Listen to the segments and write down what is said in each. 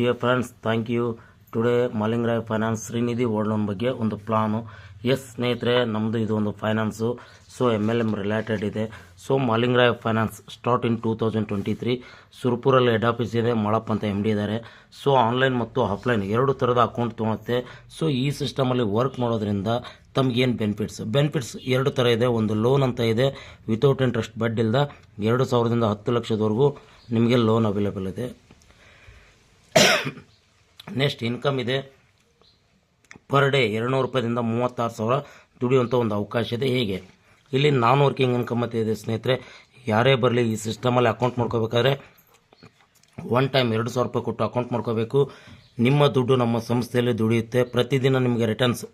Dear friends thank you today Malingaray finance Shrinidhi gold loan ಬಗ್ಗೆ ಒಂದು plan yes ಸ್ನೇಹಿತರೆ ನಮ್ಮದು ಇದು ಒಂದು finance so M L M related ಇದೆ. So Malingaray finance start in two thousand twenty three ಸುರ್ಪುರಲ್ಲಿ head office ಇದೆ ಮಳಪ್ಪ ಅಂತ M D ಇದ್ದಾರೆ ಸೊ ಆನ್ಲೈನ್ ಮತ್ತು ಆಫ್ಲೈನ್ ಎರಡು ಥರದ ಅಕೌಂಟ್ ತೊಗೊಳುತ್ತೆ. ಸೊ ಈ ಸಿಸ್ಟಮಲ್ಲಿ ವರ್ಕ್ ಮಾಡೋದ್ರಿಂದ ತಮಗೇನು ಬೆನಿಫಿಟ್ಸ್ ಬೆನಿಫಿಟ್ಸ್ ಎರಡು ಥರ ಇದೆ. ಒಂದು ಲೋನ್ ಅಂತ ಇದೆ. ವಿತೌಟ್ ಇಂಟ್ರೆಸ್ಟ್ ಬಡ್ಡಿ ಇಲ್ದ ಎರಡು ಸಾವಿರದಿಂದ ಹತ್ತು ಲಕ್ಷದವರೆಗೂ ನಿಮಗೆ ಲೋನ್ ಅವೈಲೇಬಲ್ ಇದೆ. ನೆಕ್ಸ್ಟ್ ಇನ್ಕಮ್ ಇದೆ. ಪರ್ ಡೇ ಎರಡುನೂರು ರೂಪಾಯಿಂದ ಮೂವತ್ತಾರು ಸಾವಿರ ದುಡಿಯುವಂಥ ಒಂದು ಅವಕಾಶ ಇದೆ. ಹೇಗೆ? ಇಲ್ಲಿ ನಾನ್ ವರ್ಕಿಂಗ್ ಇನ್ಕಮ್ ಅಂತ ಇದೆ ಸ್ನೇಹಿತರೆ. ಯಾರೇ ಬರಲಿ ಈ ಸಿಸ್ಟಮಲ್ಲಿ ಅಕೌಂಟ್ ಮಾಡ್ಕೋಬೇಕಾದ್ರೆ ಒನ್ ಟೈಮ್ ಎರಡು ಸಾವಿರ ರೂಪಾಯಿ ಕೊಟ್ಟು ಅಕೌಂಟ್ ಮಾಡ್ಕೋಬೇಕು. ನಿಮ್ಮ ದುಡ್ಡು ನಮ್ಮ ಸಂಸ್ಥೆಯಲ್ಲಿ ದುಡಿಯುತ್ತೆ. ಪ್ರತಿದಿನ ನಿಮಗೆ returns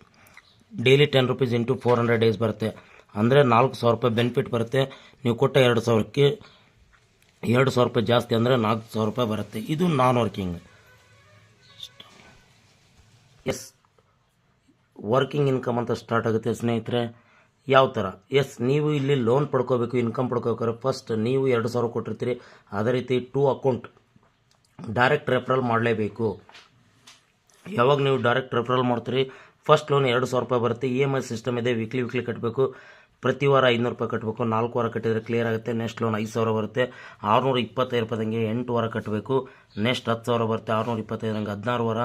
daily ten rupees into four hundred days ಬರುತ್ತೆ. ಅಂದರೆ ನಾಲ್ಕು ಸಾವಿರ ರೂಪಾಯಿ ಬೆನಿಫಿಟ್ ಬರುತ್ತೆ. ನೀವು ಕೊಟ್ಟ ಎರಡು ಸಾವಿರಕ್ಕೆ ಎರಡು ಸಾವಿರ ರೂಪಾಯಿ ಜಾಸ್ತಿ ಅಂದರೆ ನಾಲ್ಕು ಸಾವಿರ ರೂಪಾಯಿ ಬರುತ್ತೆ. ಇದು non working yes. Working income ಅಂತ ಸ್ಟಾರ್ಟ್ ಆಗುತ್ತೆ ಸ್ನೇಹಿತರೆ. ಯಾವ ಥರ ಎಸ್, ನೀವು ಇಲ್ಲಿ ಲೋನ್ ಪಡ್ಕೋಬೇಕು ಇನ್ಕಮ್ ಪಡ್ಕೋಬೇಕಾದ್ರೆ ಫಸ್ಟ್ ನೀವು ಎರಡು ಸಾವಿರ ಕೊಟ್ಟಿರ್ತೀರಿ. ಅದೇ ರೀತಿ ಟೂ ಅಕೌಂಟ್ ಡೈರೆಕ್ಟ್ ರೆಫರಲ್ ಮಾಡಲೇಬೇಕು. ಯಾವಾಗ ನೀವು ಡೈರೆಕ್ಟ್ ರೆಫರಲ್ ಮಾಡ್ತೀರಿ? ಫಸ್ಟ್ ಲೋನ್ ಎರಡು ಸಾವಿರ ರೂಪಾಯಿ ಬರುತ್ತೆ. ಇ ಎಂ ಐ ಸಿಸ್ಟಮ್ ಇದೆ ವೀಕ್ಲಿ ವೀಕ್ಲಿ ಕಟ್ಟಬೇಕು ಪ್ರತಿ ವಾರ ಐನೂರು ರೂಪಾಯಿ ಕಟ್ಟಬೇಕು ನಾಲ್ಕು ವಾರ ಕಟ್ಟಿದರೆ ಕ್ಲಿಯರ್ ಆಗುತ್ತೆ. ನೆಕ್ಸ್ಟ್ ಲೋನ್ ಐದು ಸಾವಿರ ಬರುತ್ತೆ. ಆರುನೂರ ಇಪ್ಪತ್ತೈದು ರೂಪಾಯಿದಂಗೆ ಎಂಟು ವಾರ ಕಟ್ಟಬೇಕು ನೆಕ್ಸ್ಟ್ ಹತ್ತು ಸಾವಿರ ಬರುತ್ತೆ. ಆರುನೂರ ಇಪ್ಪತ್ತೈದಂಗೆ ಹದಿನಾರು ವಾರ.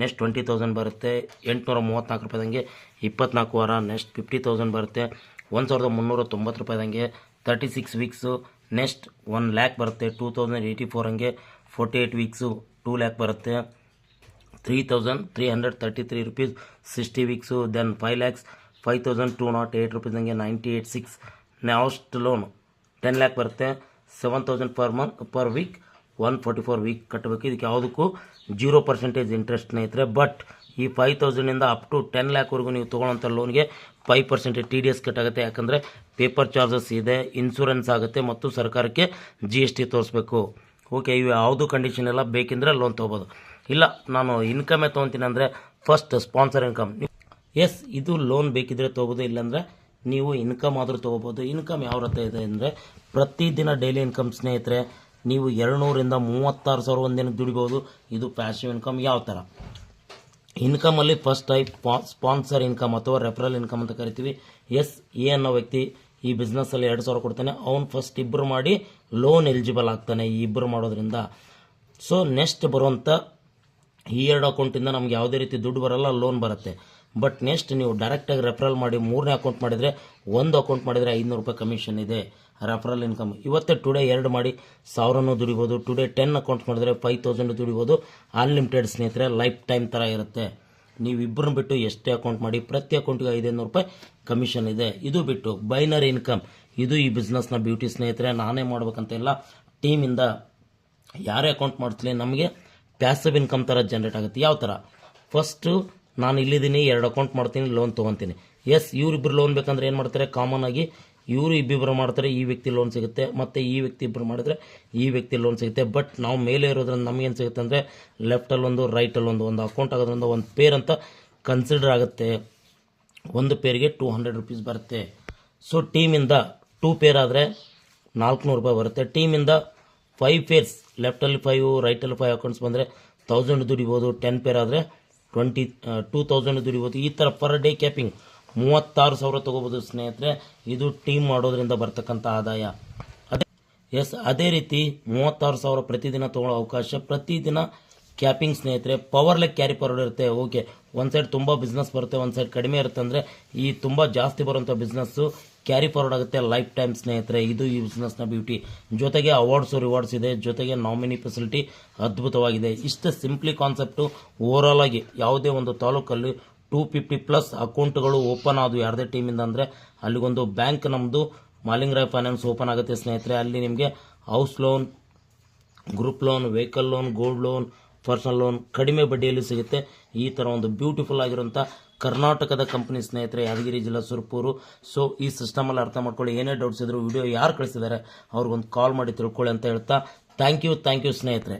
ನೆಕ್ಸ್ಟ್ ಟ್ವೆಂಟಿ ತೌಸಂಡ್ ಬರುತ್ತೆ. ಎಂಟುನೂರ ಮೂವತ್ತ್ನಾಲ್ಕು ರೂಪಾಯಿದಂಗೆ ಇಪ್ಪತ್ನಾಲ್ಕು ವಾರ. ನೆಕ್ಸ್ಟ್ ಫಿಫ್ಟಿ ತೌಸಂಡ್ ಬರುತ್ತೆ. ಒಂದು ಸಾವಿರದ ಮುನ್ನೂರ ತೊಂಬತ್ತು ರೂಪಾಯಿದಂಗೆ thirty six weeks next one lakh ಬರುತ್ತೆ. ಟೂ ತೌಸಂಡ್ ಏಯ್ಟಿ ಫೋರ್ ಹಂಗೆ forty eight weeks two lakh ಬರುತ್ತೆ. Three thousand three hundred thirty three rupees sixty weeks then five lakhs five thousand two nought eight ರುಪೀಸ್ದಂಗೆ ninety eight six next loan ten lakh ಬರುತ್ತೆ. Seven thousand per month per week one forty four week ಕಟ್ಟಬೇಕು. ಇದಕ್ಕೆ ಯಾವುದಕ್ಕೂ zero percentage interest ಸ್ನೇಹಿತರೆ but ಈ five ತೌಸಂಡಿಂದ up to ten ಲ್ಯಾಕ್ವರೆಗೂ ನೀವು ತೊಗೊಳ್ಳೋಂಥ ಲೋನ್ಗೆ five percentage T D S ಕಟ್ಟಾಗುತ್ತೆ. ಯಾಕಂದರೆ ಪೇಪರ್ ಚಾರ್ಜಸ್ ಇದೆ ಇನ್ಸೂರೆನ್ಸ್ ಆಗುತ್ತೆ ಮತ್ತು ಸರ್ಕಾರಕ್ಕೆ ಜಿ ಎಸ್ ಟಿ ತೋರಿಸ್ಬೇಕು. ಓಕೆ ಇವು ಯಾವುದು ಕಂಡೀಷನ್ ಎಲ್ಲ ಬೇಕೆಂದರೆ ಲೋನ್ ತೊಗೋಬೋದು. ಇಲ್ಲ, ನಾನು ಇನ್ಕಮೇ ತೊಗೊತೀನಿ ಅಂದರೆ ಫಸ್ಟ್ ಸ್ಪಾನ್ಸರ್ ಇನ್ಕಮ್ ಎಸ್ ಇದು ಲೋನ್ ಬೇಕಿದ್ರೆ ತೊಗೋಬೋದು, ಇಲ್ಲಾಂದರೆ ನೀವು ಇನ್ಕಮ್ ಆದರೂ ತೊಗೋಬೋದು. ಇನ್ಕಮ್ ಯಾವ ರೀತಿ ಇದೆ ಅಂದರೆ ಪ್ರತಿದಿನ ಡೈಲಿ ಇನ್ಕಮ್ ಸ್ನೇಹಿತರೆ ನೀವು ಎರಡುನೂರಿಂದ ಮೂವತ್ತಾರು ಸಾವಿರ ಒಂದಿನ ದುಡಿಬೋದು. ಇದು ಪ್ಯಾಸಿವ್ ಇನ್ಕಮ್ ಯಾವ ಥರ ಇನ್ಕಮಲ್ಲಿ ಫಸ್ಟ್ ಟೈಪ್ ಸ್ಪಾನ್ಸರ್ ಇನ್ಕಮ್ ಅಥವಾ ರೆಫರಲ್ ಇನ್ಕಮ್ ಅಂತ ಕರಿತೀವಿ. ಎಸ್ ಎ ಅನ್ನೋ ವ್ಯಕ್ತಿ ಈ ಬಿಸ್ನೆಸ್ಸಲ್ಲಿ ಎರಡು ಸಾವಿರ ಕೊಡ್ತಾನೆ. ಅವ್ನು ಫಸ್ಟ್ ಇಬ್ಬರು ಮಾಡಿ ಲೋನ್ ಎಲಿಜಿಬಲ್ ಆಗ್ತಾನೆ ಈ ಇಬ್ಬರು ಮಾಡೋದ್ರಿಂದ. ಸೊ ನೆಕ್ಸ್ಟ್ ಬರುವಂಥ ಈ ಎರಡು ಅಕೌಂಟಿಂದ ನಮ್ಗೆ ಯಾವುದೇ ರೀತಿ ದುಡ್ಡು ಬರಲ್ಲ ಲೋನ್ ಬರುತ್ತೆ. ಬಟ್ ನೆಕ್ಸ್ಟ್ ನೀವು ಡೈರೆಕ್ಟಾಗಿ ರೆಫರಲ್ ಮಾಡಿ ಮೂರನೇ ಅಕೌಂಟ್ ಮಾಡಿದರೆ, ಒಂದು ಅಕೌಂಟ್ ಮಾಡಿದರೆ ಐನೂರು ರೂಪಾಯಿ ಕಮಿಷನ್ ಇದೆ. ರೆಫರಲ್ ಇನ್ಕಮ್ ಇವತ್ತೇ ಟುಡೇ ಎರಡು ಮಾಡಿ ಸಾವಿರನೂ ದುಡಿಬೋದು. ಟುಡೇ ಟೆನ್ ಅಕೌಂಟ್ ಮಾಡಿದ್ರೆ ಫೈವ್ ತೌಸಂಡ್ ದುಡಿಬೋದು. ಅನ್ಲಿಮಿಟೆಡ್ ಸ್ನೇಹಿತರೆ ಲೈಫ್ ಟೈಮ್ ಥರ ಇರುತ್ತೆ. ನೀವು ಇಬ್ಬರನ್ನ ಬಿಟ್ಟು ಎಷ್ಟೇ ಅಕೌಂಟ್ ಮಾಡಿ, ಪ್ರತಿ ಅಕೌಂಟಿಗೆ ಐದೈನೂರು ರೂಪಾಯಿ ಕಮಿಷನ್ ಇದೆ. ಇದು ಬಿಟ್ಟು ಬೈನರಿ ಇನ್ಕಮ್ ಇದು ಈ ಬಿಸ್ನೆಸ್ನ ಬ್ಯೂಟಿ ಸ್ನೇಹಿತರೆ, ನಾನೇ ಮಾಡ್ಬೇಕಂತ ಇಲ್ಲ ಟೀಮಿಂದ ಯಾರೇ ಅಕೌಂಟ್ ಮಾಡ್ತೀನಿ ನಮಗೆ ಪ್ಯಾಸಿವ್ ಇನ್ಕಮ್ ಥರ ಜನ್ರೇಟ್ ಆಗುತ್ತೆ. ಯಾವ ಥರ ಫಸ್ಟು ನಾನು ಇಲ್ಲಿದ್ದೀನಿ ಎರಡು ಅಕೌಂಟ್ ಮಾಡ್ತೀನಿ ಲೋನ್ ತೊಗೊತೀನಿ. ಎಸ್ ಇವರಿಬ್ಬರು ಲೋನ್ ಬೇಕಂದ್ರೆ ಏನು ಮಾಡ್ತಾರೆ? ಕಾಮನ್ ಆಗಿ ಇವರು ಇಬ್ಬಿಬ್ಬರು ಮಾಡ್ತಾರೆ, ಈ ವ್ಯಕ್ತಿ ಲೋನ್ ಸಿಗುತ್ತೆ, ಮತ್ತು ಈ ವ್ಯಕ್ತಿ ಇಬ್ಬರು ಮಾಡಿದ್ರೆ ಈ ವ್ಯಕ್ತಿ ಲೋನ್ ಸಿಗುತ್ತೆ. ಬಟ್ ನಾವು ಮೇಲೆ ಇರೋದ್ರಿಂದ ನಮಗೇನು ಸಿಗುತ್ತೆ ಅಂದರೆ ಲೆಫ್ಟಲ್ಲಿ ಒಂದು ರೈಟಲ್ಲಿ ಒಂದು ಒಂದು ಅಕೌಂಟ್ ಆಗೋದ್ರಿಂದ ಒಂದು ಪೇರ್ ಅಂತ ಕನ್ಸಿಡರ್ ಆಗುತ್ತೆ. ಒಂದು ಪೇರಿಗೆ ಟೂ ಹಂಡ್ರೆಡ್ ರುಪೀಸ್ ಬರುತ್ತೆ. ಸೊ ಟೀಮಿಂದ ಟೂ ಪೇರ್ ಆದರೆ ನಾಲ್ಕುನೂರು ರೂಪಾಯಿ ಬರುತ್ತೆ. ಟೀಮಿಂದ ಫೈವ್ ಪೇರ್ಸ್ ಲೆಫ್ಟಲ್ಲಿ ಫೈವ್ ರೈಟಲ್ಲಿ ಫೈವ್ ಅಕೌಂಟ್ಸ್ ಬಂದರೆ ತೌಸಂಡ್ ದುಡಿಬೋದು ಟೆನ್ ಪೇರ್ ಆದರೆ ಟ್ವೆಂಟಿ ಟೂ ತೌಸಂಡ್ ದುಡಿಬೋದು. ಈ ಥರ ಪರ್ ಡೇ ಕ್ಯಾಪಿಂಗ್ ಮೂವತ್ತಾರು ಸಾವಿರ ತಗೋಬೋದು ಸ್ನೇಹಿತರೆ. ಇದು ಟೀಮ್ ಮಾಡೋದ್ರಿಂದ ಬರ್ತಕ್ಕಂಥ ಆದಾಯ. ಅದೇ ಎಸ್, ಅದೇ ರೀತಿ ಮೂವತ್ತಾರು ಸಾವಿರ ಪ್ರತಿದಿನ ತೊಗೊಳ್ಳೋ ಅವಕಾಶ. ಪ್ರತಿದಿನ ಕ್ಯಾಪಿಂಗ್ ಸ್ನೇಹಿತರೆ, ಪವರ್ ಲೆಕ್ ಕ್ಯಾರಿ ಫಾರ್ವರ್ಡ್ ಇರುತ್ತೆ. ಓಕೆ, ಒಂದು ಸೈಡ್ ತುಂಬ ಬಿಸ್ನೆಸ್ ಬರುತ್ತೆ, ಒಂದು ಸೈಡ್ ಕಡಿಮೆ ಇರುತ್ತೆ ಅಂದರೆ ಈ ತುಂಬ ಜಾಸ್ತಿ ಬರುವಂಥ ಬಿಸ್ನೆಸ್ಸು ಕ್ಯಾರಿ ಫಾರ್ವರ್ಡ್ ಆಗುತ್ತೆ ಲೈಫ್ ಟೈಮ್ ಸ್ನೇಹಿತರೆ. ಇದು ಈ ಬಿಸ್ನೆಸ್ನ ಬ್ಯೂಟಿ ಜೊತೆಗೆ ಅವಾರ್ಡ್ಸು ರಿವಾರ್ಡ್ಸ್ ಇದೆ. ಜೊತೆಗೆ ನಾಮಿನಿ ಫೆಸಿಲಿಟಿ ಅದ್ಭುತವಾಗಿದೆ. ಇಷ್ಟು ಸಿಂಪ್ಲಿ ಕಾನ್ಸೆಪ್ಟು ಓವರಾಲ್ ಆಗಿ ಯಾವುದೇ ಒಂದು ತಾಲೂಕಲ್ಲಿ ಟೂ ಫಿಫ್ಟಿ ಪ್ಲಸ್ ಅಕೌಂಟ್ಗಳು ಓಪನ್ ಆದವು ಯಾರದೇ ಟೀಮಿಂದ ಅಂದರೆ ಅಲ್ಲಿಗೊಂದು ಬ್ಯಾಂಕ್ ನಮ್ಮದು ಮಾಲಿಂಗರಾಯ್ ಫೈನಾನ್ಸ್ ಓಪನ್ ಆಗುತ್ತೆ ಸ್ನೇಹಿತರೆ. ಅಲ್ಲಿ ನಿಮಗೆ house loan group loan vehicle loan gold loan personal loan ಕಡಿಮೆ ಬಡ್ಡಿಯಲ್ಲಿ ಸಿಗುತ್ತೆ. ಈ ಥರ ಒಂದು ಬ್ಯೂಟಿಫುಲ್ ಆಗಿರುವಂಥ ಕರ್ನಾಟಕದ ಕಂಪನಿ ಸ್ನೇಹಿತರೆ, ಯಾದಗಿರಿ ಜಿಲ್ಲಾ ಸುರ್ಪೂರು. ಸೊ ಈ ಸಿಸ್ಟಮಲ್ಲಿ ಅರ್ಥ ಮಾಡ್ಕೊಳ್ಳಿ. ಏನೇ ಡೌಟ್ಸ್ ಇದ್ರು ವಿಡಿಯೋ ಯಾರು ಕಳಿಸಿದ್ದಾರೆ, ಅವ್ರಿಗೊಂದು ಕಾಲ್ ಮಾಡಿ ತಿಳ್ಕೊಳ್ಳಿ ಅಂತ ಹೇಳ್ತಾ ಥ್ಯಾಂಕ್ ಯು ಥ್ಯಾಂಕ್ ಯು ಸ್ನೇಹಿತರೆ.